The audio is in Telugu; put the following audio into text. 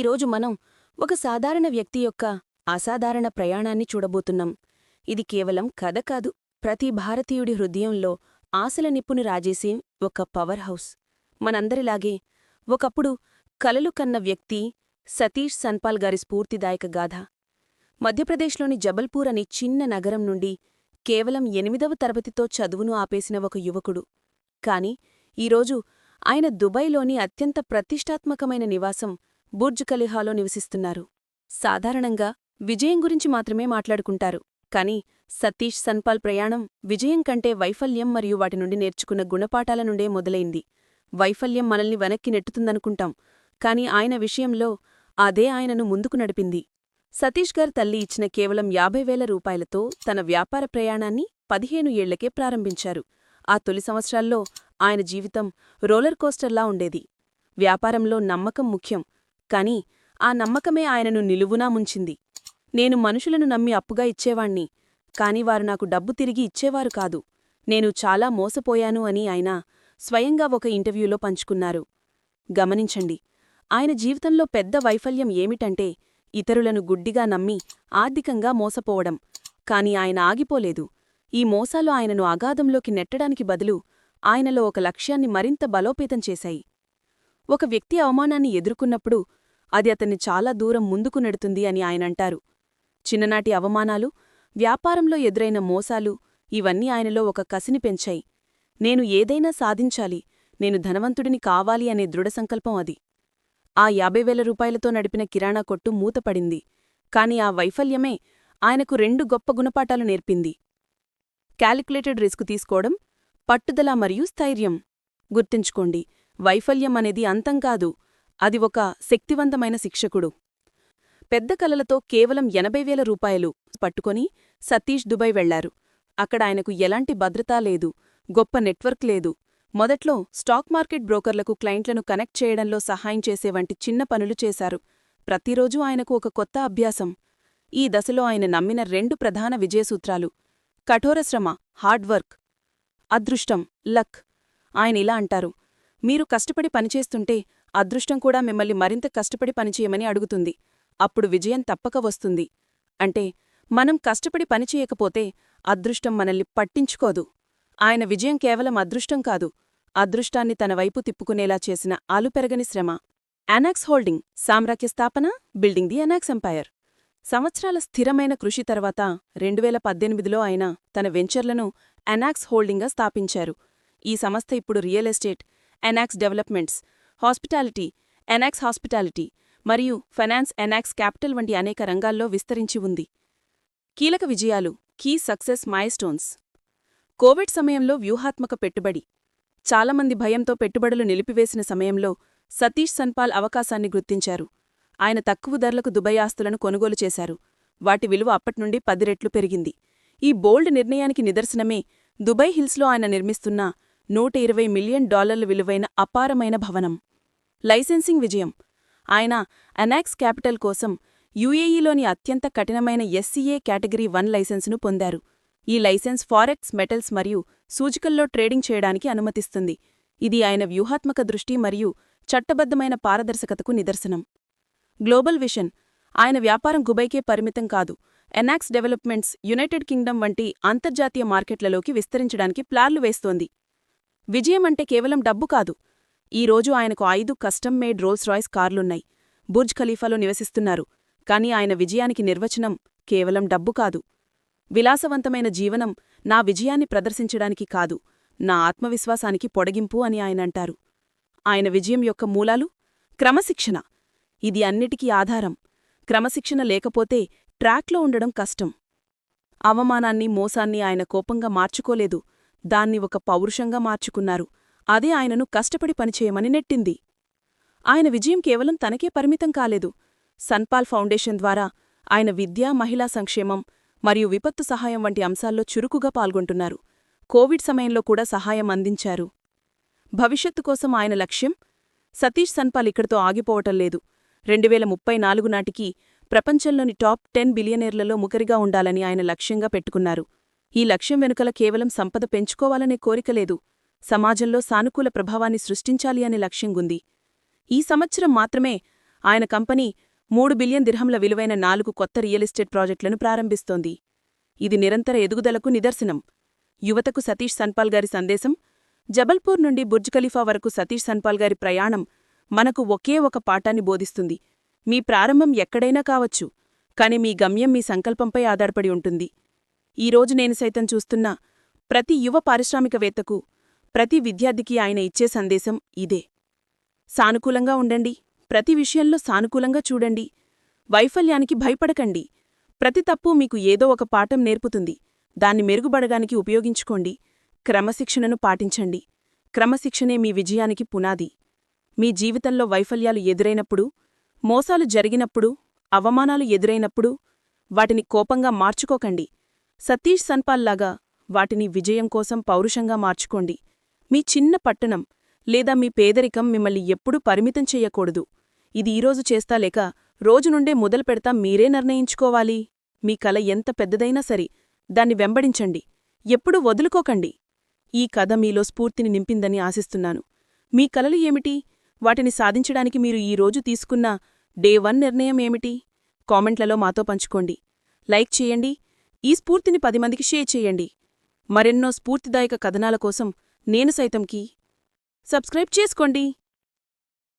ఈరోజు మనం ఒక సాధారణ వ్యక్తి యొక్క అసాధారణ ప్రయాణాన్ని చూడబోతున్నాం. ఇది కేవలం కథ కాదు ప్రతి భారతీయుడి హృదయంలో ఆశల నిప్పుని రాజేసే ఒక పవర్ హౌస్. మనందరిలాగే ఒకప్పుడు కలలు కన్న వ్యక్తి సతీష్ సన్పాల్ గారి స్ఫూర్తిదాయక గాథ. మధ్యప్రదేశ్లోని జబల్పూర్ అనే చిన్న నగరం నుండి కేవలం ఎనిమిదవ తరగతితో చదువును ఆపేసిన ఒక యువకుడు. కాని ఈరోజు ఆయన దుబాయ్లోని అత్యంత ప్రతిష్టాత్మకమైన నివాసం బుర్జ్ ఖలీఫాలో నివసిస్తున్నారు. సాధారణంగా విజయం గురించి మాత్రమే మాట్లాడుకుంటారు. కాని సతీష్ సన్పాల్ ప్రయాణం విజయం కంటే వైఫల్యం మరియు వాటి నుండి నేర్చుకున్న గుణపాఠాల నుండే మొదలైంది. వైఫల్యం మనల్ని వెనక్కి నెట్టుతుందనుకుంటాం. కాని ఆయన విషయంలో అదే ఆయనను ముందుకు నడిపింది. సతీష్ గారు తల్లి ఇచ్చిన కేవలం యాభై వేల రూపాయలతో తన వ్యాపార ప్రయాణాన్ని పదిహేను ఏళ్ళకే ప్రారంభించారు. ఆ తొలి సంవత్సరాల్లో ఆయన జీవితం రోలర్ కోస్టర్లా ఉండేది. వ్యాపారంలో నమ్మకం ముఖ్యం. కాని ఆ నమ్మకమే ఆయనను నిలువునా ముంచింది. నేను మనుషులను నమ్మి అప్పుగా ఇచ్చేవాణ్ణి కాని వారు నాకు డబ్బు తిరిగి ఇచ్చేవారు కాదు. నేను చాలా మోసపోయాను అని ఆయన స్వయంగా ఒక ఇంటర్వ్యూలో పంచుకున్నారు. గమనించండి ఆయన జీవితంలో పెద్ద వైఫల్యం ఏమిటంటే ఇతరులను గుడ్డిగా నమ్మి ఆర్థికంగా మోసపోవడం కాని ఆయన ఆగిపోలేదు. ఈ మోసాలు ఆయనను అగాధంలోకి నెట్టడానికి బదులు ఆయనలో ఒక లక్ష్యాన్ని మరింత బలోపేతం చేశాయి. ఒక వ్యక్తి అవమానాన్ని ఎదుర్కొన్నప్పుడు అది అతన్ని చాలా దూరం ముందుకు నెడుతుంది అని ఆయనంటారు చిన్ననాటి అవమానాలు వ్యాపారంలో ఎదురైన మోసాలు ఇవన్నీ ఆయనలో ఒక కసిని పెంచాయి. నేను ఏదైనా సాధించాలి నేను ధనవంతుడిని కావాలి అనే దృఢసంకల్పం అది. ఆ యాభై వేల రూపాయలతో నడిపిన కిరాణా కొట్టు మూతపడింది. కాని ఆ వైఫల్యమే ఆయనకు రెండు గొప్ప గుణపాఠాలు నేర్పింది. క్యాలిక్యులేటెడ్ రిస్క్ తీసుకోవడం పట్టుదల మరియు స్థైర్యం. గుర్తుంచుకోండి వైఫల్యం అనేది అంతం కాదు అది ఒక శక్తివంతమైన శిక్షకుడు. పెద్ద కలలతో కేవలం ఎనభై వేల రూపాయలు పట్టుకొని సతీష్ దుబాయ్ వెళ్ళారు. అక్కడ ఆయనకు ఎలాంటి భద్రతా లేదు గొప్ప నెట్వర్క్ లేదు. మొదట్లో స్టాక్ మార్కెట్ బ్రోకర్లకు క్లయింట్లను కనెక్ట్ చేయడంలో సహాయం చేసే వంటి చిన్న పనులు చేశారు. ప్రతిరోజూ ఆయనకు ఒక కొత్త అభ్యాసం. ఈ దశలో ఆయన నమ్మిన రెండు ప్రధాన విజయసూత్రాలు. కఠోరశ్రమ హార్డ్వర్క్ అదృష్టం లక్. ఆయన ఇలా అంటారు. మీరు కష్టపడి పనిచేస్తుంటే అదృష్టం కూడా మిమ్మల్ని మరింత కష్టపడి పనిచేయమని అడుగుతుంది. అప్పుడు విజయం తప్పక వస్తుంది. అంటే మనం కష్టపడి పనిచేయకపోతే అదృష్టం మనల్ని పట్టించుకోదు. ఆయన విజయం కేవలం అదృష్టం కాదు. అదృష్టాన్ని తన వైపు తిప్పుకునేలా చేసిన ఆలుపెరగని శ్రమ. అనాక్స్ హోల్డింగ్ సామ్రాజ్య స్థాపన బిల్డింగ్ ది అనాక్స్ ఎంపైర్. సంవత్సరాల స్థిరమైన కృషి తర్వాత రెండువేల పద్దెనిమిదిలో ఆయన తన వెంచర్లను అనాక్స్ హోల్డింగ్గా స్థాపించారు. ఈ సంస్థ ఇప్పుడు real estate Anax developments hospitality Anax hospitality మరియు ఫైనాన్స్ ఎనాక్స్ క్యాపిటల్ వంటి అనేక రంగాల్లో విస్తరించి ఉంది. కీలక విజయాలు కీ సక్సెస్ మైల్స్టోన్స్. కోవిడ్ సమయంలో వ్యూహాత్మక పెట్టుబడి. చాలామంది భయంతో పెట్టుబడులు నిలిపివేసిన సమయంలో సతీష్ సన్పాల్ అవకాశాన్ని గుర్తించారు. ఆయన తక్కువ ధరలకు దుబాయ్ ఆస్తులను కొనుగోలు చేశారు. వాటి విలువ అప్పట్నుండి పది రెట్లు పెరిగింది. ఈ బోల్డ్ నిర్ణయానికి నిదర్శనమే దుబాయ్ హిల్స్లో ఆయన నిర్మిస్తున్న నూట ఇరవై మిలియన్ డాలర్ల విలువైన అపారమైన భవనం. లైసెన్సింగ్ విజయం. ఆయన అనాక్స్ క్యాపిటల్ కోసం యుఏఈలోని అత్యంత కఠినమైన ఎస్సీఏ కేటగిరీ వన్ లైసెన్సును పొందారు. ఈ లైసెన్స్ ఫారెక్స్ మెటల్స్ మరియు సూచికల్లో ట్రేడింగ్ చేయడానికి అనుమతిస్తుంది. ఇది ఆయన వ్యూహాత్మక దృష్టి మరియు చట్టబద్ధమైన పారదర్శకతకు నిదర్శనం. Global vision. ఆయన వ్యాపారం గుబైకే పరిమితం కాదు. ఎనాక్స్ డెవలప్మెంట్స్ యునైటెడ్ కింగ్డమ్ వంటి అంతర్జాతీయ మార్కెట్లలోకి విస్తరించడానికి ప్లాన్లు వేస్తోంది. విజయం అంటే కేవలం డబ్బు కాదు. ఈరోజు ఆయనకు ఐదు కస్టమ్ మేడ్ రోల్స్ రాయ్స్ కార్లున్నాయి. బుర్జ్ ఖలీఫాలో నివసిస్తున్నారు. కాని ఆయన విజయానికి నిర్వచనం కేవలం డబ్బు కాదు. విలాసవంతమైన జీవనం నా విజయాన్ని ప్రదర్శించడానికి కాదు నా ఆత్మవిశ్వాసానికి పొడగింపు అని ఆయనంటారు ఆయన విజయం యొక్క మూలాలు? క్రమశిక్షణ. ఇది అన్నిటికీ ఆధారం. క్రమశిక్షణ లేకపోతే ట్రాక్లో ఉండడం కష్టం. అవమానాన్ని మోసాన్ని ఆయన కోపంగా మార్చుకోలేదు. దాన్ని ఒక పౌరుషంగా మార్చుకున్నారు. అదే ఆయనను కష్టపడి పనిచేయమని నెట్టింది. ఆయన విజయం కేవలం తనకే పరిమితం కాలేదు. సన్పాల్ ఫౌండేషన్ ద్వారా ఆయన విద్య మహిళా సంక్షేమం మరియు విపత్తు సహాయం వంటి అంశాల్లో చురుకుగా పాల్గొంటున్నారు. కోవిడ్ సమయంలో కూడా సహాయం అందించారు. భవిష్యత్తు కోసం ఆయన లక్ష్యం సతీష్ సన్పాల్ ఇక్కడితో ఆగిపోవటం లేదు. రెండువేల ముప్పై నాలుగు నాటికి ప్రపంచంలోని టాప్ టెన్ బిలియనీర్లలో ముఖరిగా ఉండాలని ఆయన లక్ష్యంగా పెట్టుకున్నారు. ఈ లక్ష్యం వెనుకల కేవలం సంపద పెంచుకోవాలనే కోరికలేదు సమాజంలో సానుకూల ప్రభావాన్ని సృష్టించాలి అనే లక్ష్యంగుంది. ఈ సంవత్సరం మాత్రమే ఆయన కంపెనీ మూడు బిలియన్ దిర్హంల విలువైన నాలుగు కొత్త రియల్ ఎస్టేట్ ప్రాజెక్టులను ప్రారంభిస్తోంది. ఇది నిరంతర ఎదుగుదలకు నిదర్శనం. యువతకు సతీష్ సన్పాల్ గారి సందేశం జబల్పూర్ నుండి బుర్జ్ ఖలీఫా వరకు సతీష్ సన్పాల్ గారి ప్రయాణం మనకు ఒకే ఒక పాఠాన్ని బోధిస్తుంది. మీ ప్రారంభం ఎక్కడైనా కావచ్చు కాని మీ గమ్యం మీ సంకల్పంపై ఆధారపడి ఉంటుంది. ఈరోజు నేను సైతం చూస్తున్న ప్రతి యువ పారిశ్రామికవేత్తకు ప్రతి విద్యార్థికి ఆయన ఇచ్చే సందేశం ఇదే. సానుకూలంగా ఉండండి. ప్రతి విషయంలో సానుకూలంగా చూడండి. వైఫల్యానికి భయపడకండి. ప్రతి తప్పు మీకు ఏదో ఒక పాఠం నేర్పుతుంది. దాన్ని మెరుగుబడగానికి ఉపయోగించుకోండి. క్రమశిక్షణను పాటించండి. క్రమశిక్షణే మీ విజయానికి పునాది. మీ జీవితంలో వైఫల్యాలు ఎదురైనప్పుడు మోసాలు జరిగినప్పుడు అవమానాలు ఎదురైనప్పుడు వాటిని కోపంగా మార్చుకోకండి. సతీష్ సన్పాల్లాగా వాటిని విజయం కోసం పౌరుషంగా మార్చుకోండి. మీ చిన్న పట్టణం లేదా మీ పేదరికం మిమ్మల్ని ఎప్పుడూ పరిమితం చెయ్యకూడదు ఇది ఈరోజు చేస్తా లేక రోజు నుండే మొదలు పెడతా మీరే నిర్ణయించుకోవాలి. మీ కల ఎంత పెద్దదైనా సరి దాన్ని వెంబడించండి. ఎప్పుడూ వదులుకోకండి. ఈ కథ మీలో స్ఫూర్తిని నింపిందని ఆశిస్తున్నాను. మీ కలలు ఏమిటి? వాటిని సాధించడానికి మీరు ఈ రోజు తీసుకున్న డే వన్ నిర్ణయం ఏమిటి? కామెంట్లలో మాతో పంచుకోండి. లైక్ చేయండి. ఈ స్ఫూర్తిని పది మందికి షేర్ చేయండి. మరెన్నో స్ఫూర్తిదాయక కథనాల కోసం నేను సైతంకి. సబ్స్క్రైబ్ చేసుకోండి.